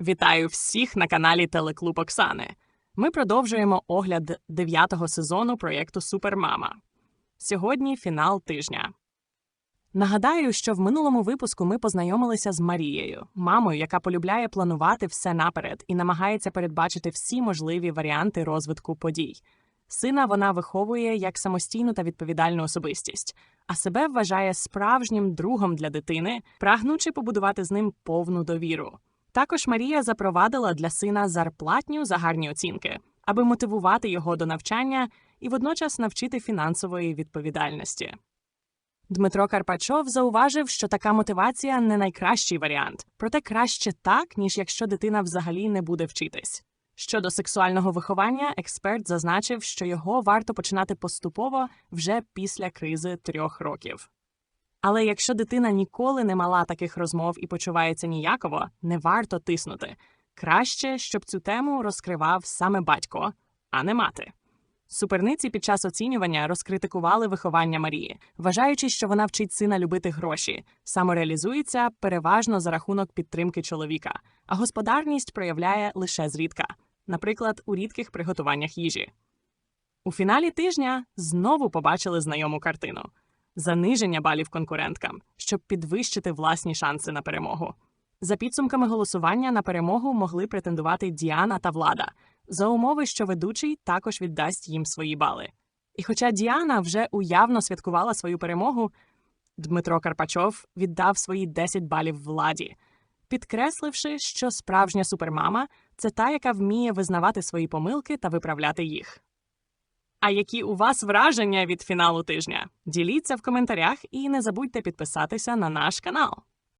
Вітаю всіх на каналі Телеклуб Оксани. Ми продовжуємо огляд дев'ятого сезону проєкту Супермама. Сьогодні фінал тижня. Нагадаю, що в минулому випуску ми познайомилися з Марією, мамою, яка полюбляє планувати все наперед і намагається передбачити всі можливі варіанти розвитку подій. Сина вона виховує як самостійну та відповідальну особистість, а себе вважає справжнім другом для дитини, прагнучи побудувати з ним повну довіру. Також Марія запровадила для сина зарплатню за гарні оцінки, аби мотивувати його до навчання і водночас навчити фінансової відповідальності. Дмитро Карпачов зауважив, що така мотивація не найкращий варіант, проте краще так, ніж якщо дитина взагалі не буде вчитись. Щодо сексуального виховання, експерт зазначив, що його варто починати поступово вже після кризи трьох років. Але якщо дитина ніколи не мала таких розмов і почувається ніяково, не варто тиснути. Краще, щоб цю тему розкривав саме батько, а не мати. Суперниці під час оцінювання розкритикували виховання Марії, вважаючи, що вона вчить сина любити гроші, самореалізується переважно за рахунок підтримки чоловіка, а господарність проявляє лише зрідка, наприклад, у рідких приготуваннях їжі. У фіналі тижня знову побачили знайому картину заниження балів конкуренткам, щоб підвищити власні шанси на перемогу. За підсумками голосування на перемогу могли претендувати Діана та Влада, за умови, що ведучий також віддасть їм свої бали. І хоча Діана вже уявно святкувала свою перемогу, Дмитро Карпачов віддав свої 10 балів владі, підкресливши, що справжня супермама це та, яка вміє визнавати свої помилки та виправляти їх. А які у вас враження від фіналу тижня? Діліться в коментарях і не забудьте підписатися на наш канал.